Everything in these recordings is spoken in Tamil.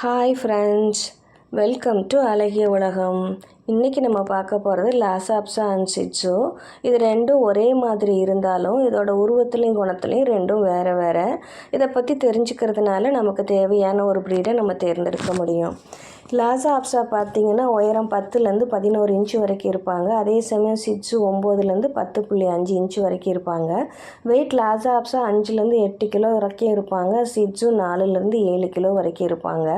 ஹாய் ஃப்ரெண்ட்ஸ் வெல்கம் டு அழகிய உலகம் இன்றைக்கி நம்ம பார்க்க போகிறது லாசாப்ஸா அண்ட் சிட்ஸோ இது ரெண்டும் ஒரே மாதிரி இருந்தாலும் இதோட உருவத்துலேயும் குணத்துலேயும் ரெண்டும் வேறு வேறு. இதை பற்றி தெரிஞ்சுக்கிறதுனால நமக்கு தேவையான ஒரு ப்ரீடை நம்ம தேர்ந்தெடுக்க முடியும். லாசா ஆப்ஸா பார்த்தீங்கன்னா உயரம் பத்துலேருந்து பதினோரு இன்ச்சு வரைக்கும் இருப்பாங்க. அதே சமயம் சிட்ஸு ஒம்போதுலேருந்து பத்து புள்ளி அஞ்சு இன்ச்சு வரைக்கும் இருப்பாங்க. வெயிட் லாசா ஆப்ஸா அஞ்சுலேருந்து எட்டு கிலோ வரைக்கும் இருப்பாங்க. சிட்ஸு நாலுலேருந்து ஏழு கிலோ வரைக்கும் இருப்பாங்க.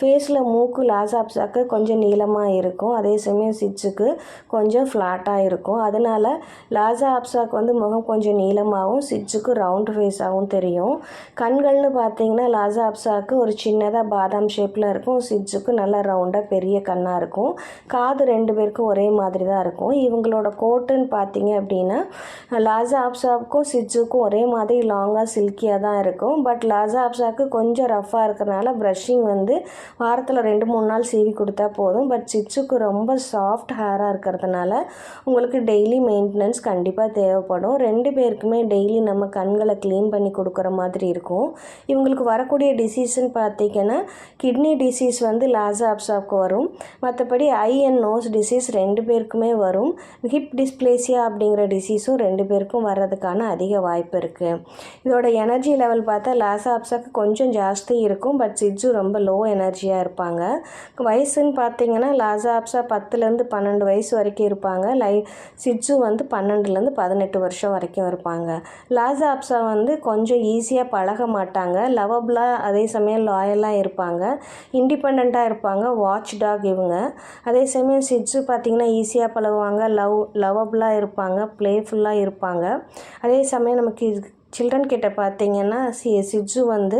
ஃபேஸில் மூக்கு லாசா ஆப்ஸாக்கு கொஞ்சம் நீளமாக இருக்கும். அதே சமயம் சிட்ஸுக்கு கொஞ்சம் ஃப்ளாட்டாக இருக்கும். அதனால் லாசா ஆப்ஸாக்கு வந்து முகம் கொஞ்சம் நீளமாகவும் சிட்ஸுக்கு ரவுண்ட் ஃபேஸாகவும் தெரியும். கண்கள்னு பார்த்தீங்கன்னா லாசா ஆப்ஸாக்கு ஒரு சின்னதாக பாதாம் ஷேப்பில் இருக்கும். சிட்ஸுக்கு நல்லா ரவுண்டாக பெரிய கண்ணாக இருக்கும். காது ரெண்டு பேருக்கும் ஒரே மாதிரி தான் இருக்கும். இவங்களோட கோட்டுன்னு பார்த்தீங்க அப்படின்னா லாசா ஆப்ஸாவுக்கும் சிட்ஸுக்கும் ஒரே மாதிரி லாங்காக சில்கியாக தான் இருக்கும். பட் லாசா ஆப்ஸாவுக்கு கொஞ்சம் ரஃப்பாக இருக்கிறனால ப்ரஷிங் வந்து வாரத்தில் ரெண்டு மூணு நாள் சீவி கொடுத்தா போதும். பட் சிட்ஸுக்கு ரொம்ப சாஃப்ட் ஹேராக இருக்கிறதுனால உங்களுக்கு டெய்லி மெயின்டெனன்ஸ் கண்டிப்பாக தேவைப்படும். ரெண்டு பேருக்குமே டெய்லி நம்ம கண்களை க்ளீன் பண்ணி கொடுக்குற மாதிரி இருக்கும். இவங்களுக்கு வரக்கூடிய டிசீஸ்ன்னு பார்த்தீங்கன்னா கிட்னி டிசீஸ் வந்து லாஸ் அப்சாப்க்கு வரும். மற்றபடி ஐ அண்ட் நோஸ் டிசீஸ் ரெண்டு பேருக்குமே வரும். ஹிப் டிஸ்பிளேசியா அப்படிங்கிற டிசீஸும் ரெண்டு பேருக்கும் வர்றதுக்கான அதிக வாய்ப்பு இருக்குது இதோட எனர்ஜி லெவல் பார்த்தா லாசா அப்சாக்கு கொஞ்சம் ஜாஸ்தி இருக்கும். பட் சிட்ஸும் ரொம்ப லோ எனர்ஜியாக இருப்பாங்க. வயசுன்னு பார்த்தீங்கன்னா லாசா அப்சா பத்துலேருந்து பன்னெண்டு வயசு வரைக்கும் இருப்பாங்க. லை சிட்ஸும் வந்து பன்னெண்டுலேருந்து பதினெட்டு வருஷம் வரைக்கும் இருப்பாங்க. லாசா அப்சா வந்து கொஞ்சம் ஈஸியாக பழக மாட்டாங்க. லவபிளாக அதே சமயம் லாயலாக இருப்பாங்க. இண்டிபெண்ட்டாக இருப்பாங்க. இருப்பாங்க வாட்ச் டாக் இவங்க. அதே சமயம் சிட்ஸு பார்த்திங்கன்னா ஈஸியாக பழகுவாங்க லவ் லவ்வபுளாக இருப்பாங்க ப்ளேஃபுல்லாக இருப்பாங்க. அதே சமயம் நமக்கு சில்ட்ரன் கிட்ட பார்த்தீங்கன்னா சி சிஜு வந்து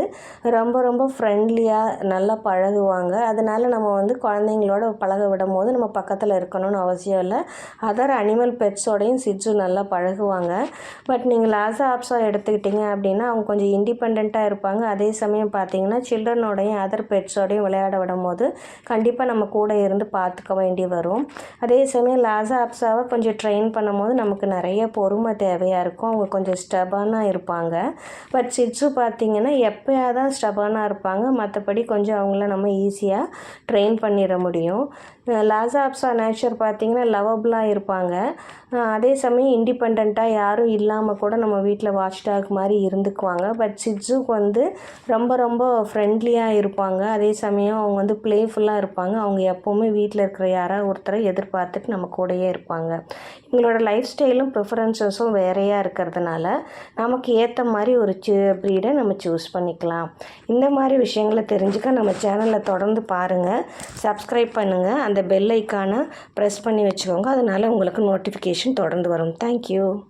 ரொம்ப ரொம்ப ஃப்ரெண்ட்லியாக நல்லா பழகுவாங்க. அதனால் நம்ம வந்து குழந்தைங்களோட பழக விடும் போது நம்ம பக்கத்தில் இருக்கணும்னு அவசியம் இல்லை. அதர் அனிமல் பெட்ஸோடையும் சிட்ஸு நல்லா பழகுவாங்க. பட் நீங்கள் லாஸ் ஆப்ஸாக எடுத்துக்கிட்டிங்க அப்படின்னா அவங்க கொஞ்சம் இண்டிபெண்ட்டாக இருப்பாங்க. அதே சமயம் பார்த்தீங்கன்னா சில்ட்ரனோடையும் அதர் பெட்ஸோடையும் விளையாட விடும் போது கண்டிப்பாக நம்ம கூட இருந்து பார்த்துக்க வேண்டி வரும். அதே சமயம் லாஸ் ஆப்ஸாவை கொஞ்சம் ட்ரெயின் பண்ணும் போது நமக்கு நிறைய பொறுமை தேவையாக இருக்கும். அவங்க கொஞ்சம் ஸ்டபானாக இருப்பாங்க. இருப்பாங்க. பட் சிட்ஸு பார்த்திங்கன்னா எப்போயா தான் ஸ்டபனாக இருப்பாங்க மற்றபடி கொஞ்சம் அவங்கள நம்ம ஈஸியாக ட்ரெயின் பண்ணிட முடியும். லாசா அப்சா நேச்சர் பார்த்திங்கன்னா லவபிளாக இருப்பாங்க. அதே சமயம் இண்டிபெண்ட்டாக யாரும் இல்லாமல் கூட நம்ம வீட்டில் வாட்ச் டாக் மாதிரி இருந்துக்குவாங்க. பட் சிட்ஸுக்கு வந்து ரொம்ப ரொம்ப ஃப்ரெண்ட்லியாக இருப்பாங்க. அதே சமயம் அவங்க வந்து ப்ளேஃபுல்லாக இருப்பாங்க. அவங்க எப்போவுமே வீட்டில் இருக்கிற யாராவது ஒருத்தரை எதிர்பார்த்துட்டு நம்ம கூடயே இருப்பாங்க. இவங்களோட லைஃப் ஸ்டைலும் ப்ரிஃபரன்சஸும் வேறையாக இருக்கிறதுனால நமக்கு ஏற்ற மாதிரி ஒரு ப்ரீடை நம்ம சூஸ் பண்ணிக்கலாம். இந்த மாதிரி விஷயங்களை தெரிஞ்சுக்க நம்ம சேனலில் தொடர்ந்து பாருங்கள் சப்ஸ்கிரைப் பண்ணுங்கள் அந்த பெல் ஐக்கானை ப்ரெஸ் பண்ணி வச்சுக்கோங்க. அதனால் உங்களுக்கு நோட்டிஃபிகேஷன் தொடர்ந்து வரும். தேங்க்யூ